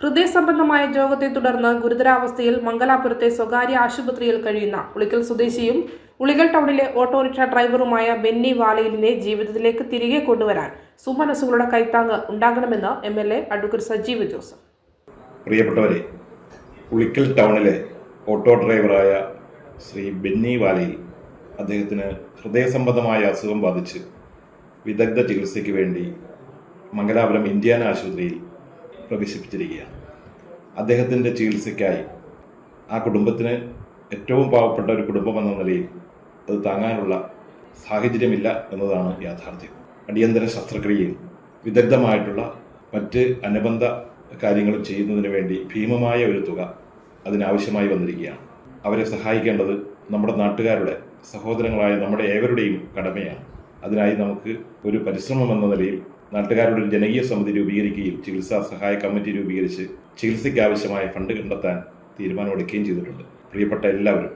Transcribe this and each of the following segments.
ഹൃദയ സംബന്ധമായ രോഗത്തെ തുടർന്ന് ഗുരുതരാവസ്ഥയിൽ മംഗലാപുരത്തെ സ്വകാര്യ ആശുപത്രിയിൽ കഴിയുന്ന ഉളിക്കൽ സ്വദേശിയും ഉളിക്കൽ ടൗണിലെ ഓട്ടോറിക്ഷ ഡ്രൈവറുമായ ബെന്നി വാലയിലിനെ ജീവിതത്തിലേക്ക് തിരികെ കൊണ്ടുവരാൻ സുമനസുകളുടെ കൈത്താങ്ങ് ഉണ്ടാകണമെന്ന് M L A advocate Sajeev Joseph. പ്രിയപ്പെട്ടവരെ ഉളിക്കൽ ടൗണിലെ ഓട്ടോ ഡ്രൈവറായ ശ്രീ ബെന്നി വാലയിൽ അദ്ദേഹത്തിന് ഹൃദയ സംബന്ധമായ അസുഖം ബാധിച്ച് വിദഗ്ധ ചികിത്സയ്ക്ക് വേണ്ടി മംഗലാപുരം ഇന്ത്യാന ആശുപത്രിയിൽ പ്രവേശിപ്പിച്ചിരിക്കുകയാണ്. അദ്ദേഹത്തിന്റെ ചികിത്സയ്ക്കായി ആ കുടുംബത്തിന് ഏറ്റവും പാവപ്പെട്ട ഒരു കുടുംബം എന്ന നിലയിൽ അത് താങ്ങാനുള്ള സാഹചര്യമില്ല എന്നതാണ് യാഥാർത്ഥ്യം. അടിയന്തര ശസ്ത്രക്രിയയും വിദഗ്ധമായിട്ടുള്ള മറ്റ് അനുബന്ധ കാര്യങ്ങളും ചെയ്യുന്നതിന് വേണ്ടി ഭീമമായ ഒരു തുക അതിനാവശ്യമായി വന്നിരിക്കുകയാണ്. അവരെ സഹായിക്കേണ്ടത് നമ്മുടെ നാട്ടുകാരുടെ സഹോദരങ്ങളായ നമ്മുടെ ഏവരുടെയും കടമയാണ്. അതിനായി നമുക്ക് ഒരു പരിശ്രമം എന്ന നിലയിൽ നാട്ടുകാരുടെ ഒരു ജനകീയ സമിതി രൂപീകരിക്കുകയും ചികിത്സാ സഹായ കമ്മിറ്റി രൂപീകരിച്ച് ചികിത്സയ്ക്ക് ആവശ്യമായ ഫണ്ട് കണ്ടെത്താൻ തീരുമാനമെടുക്കുകയും ചെയ്തിട്ടുണ്ട്. പ്രിയപ്പെട്ട എല്ലാവരും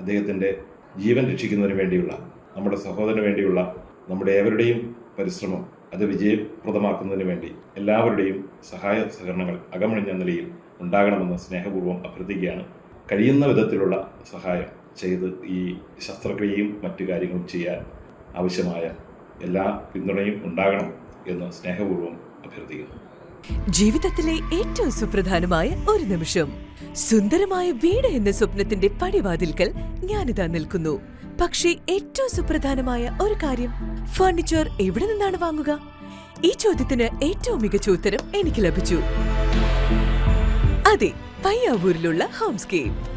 അദ്ദേഹത്തിന്റെ ജീവൻ രക്ഷിക്കുന്നതിന് വേണ്ടിയുള്ള നമ്മുടെ സഹോദരന് വേണ്ടിയുള്ള നമ്മുടെ ഏവരുടെയും പരിശ്രമം അത് വിജയപ്രദമാക്കുന്നതിന് വേണ്ടി എല്ലാവരുടെയും സഹായ സഹകരണങ്ങൾ അകമഴിഞ്ഞ നിലയിൽ ഉണ്ടാകണമെന്ന് സ്നേഹപൂർവം അഭ്യർത്ഥിക്കുകയാണ്. കഴിയുന്ന വിധത്തിലുള്ള സഹായം ചെയ്ത് ഈ ശസ്ത്രക്രിയയും മറ്റു കാര്യങ്ങളും ചെയ്യാൻ ആവശ്യമായ എല്ലാ പിന്തുണയും ഉണ്ടാകണം. എന്ന് സ്നേഹപൂർവം അഭ്യർത്ഥിക്കുന്നു. ജീവിതത്തിലെ ഏറ്റവും സുപ്രധാനമായ ഒരു നിമിഷം. സുന്ദരമായ വീട് എന്ന സ്വപ്നത്തിന്റെ പടിവാതിൽക്കൽ ഞാനിതാ നിൽക്കുന്നു. പക്ഷേ ഏറ്റവും സുപ്രധാനമായ ഒരു കാര്യം ഫർണിച്ചർ എവിടെ നിന്നാണ് വാങ്ങുക? ഈ ചോദ്യത്തിന് ഏറ്റവും മികച്ച ഉത്തരം എനിക്ക് ലഭിച്ചു. അതെ പയ്യാവൂരിലുള്ള ഹോംസ്കേപ്പ്